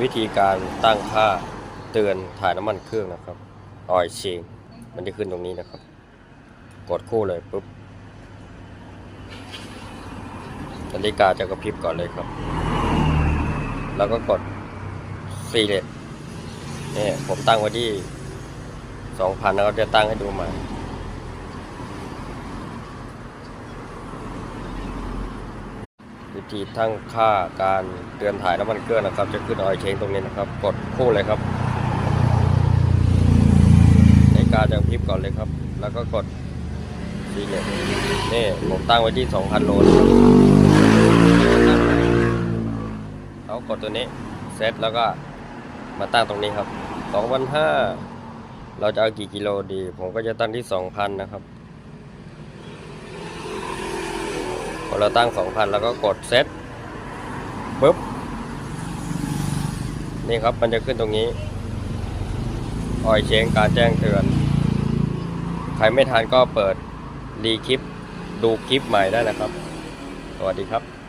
วิธีการตั้งค่าเตือนถ่ายน้ำมันเครื่องนะครับออยเชงมันจะขึ้นตรงนี้นะครับ กดคู่เลยปุ๊บนาฬิกาจะกระพริบก่อนเลยครับ แล้วก็กดซีเลตนี่ผมตั้งไว้ที่สองพันนะครับจะตั้งให้ดูใหม่ วิธีตั้งค่าการเตือนถ่ายน้ำมันเครื่องนะครับ จะขึ้นออยเชงตรงนี้นะครับ กดคู่เลยครับในการจะกระพริบก่อนเลยครับ แล้วก็กดซีเลตนี่ผมตั้งไว้ที่ 2,000 โลนะครับเขากดตัวนี้เซตแล้วก็มาตั้งตรงนี้ครับ2,500เราจะเอากี่กิโลดี ผมก็จะตั้งที่ 2,000 นะครับ พอเราตั้ง 2,000 แล้วก็กดเซตปุ๊บ นี่ครับมันจะขึ้นตรงนี้ ออยเชงการแจ้งเตือน ใครไม่ทันก็เปิดรีคลิป ดูคลิปใหม่ได้นะครับ สวัสดีครับ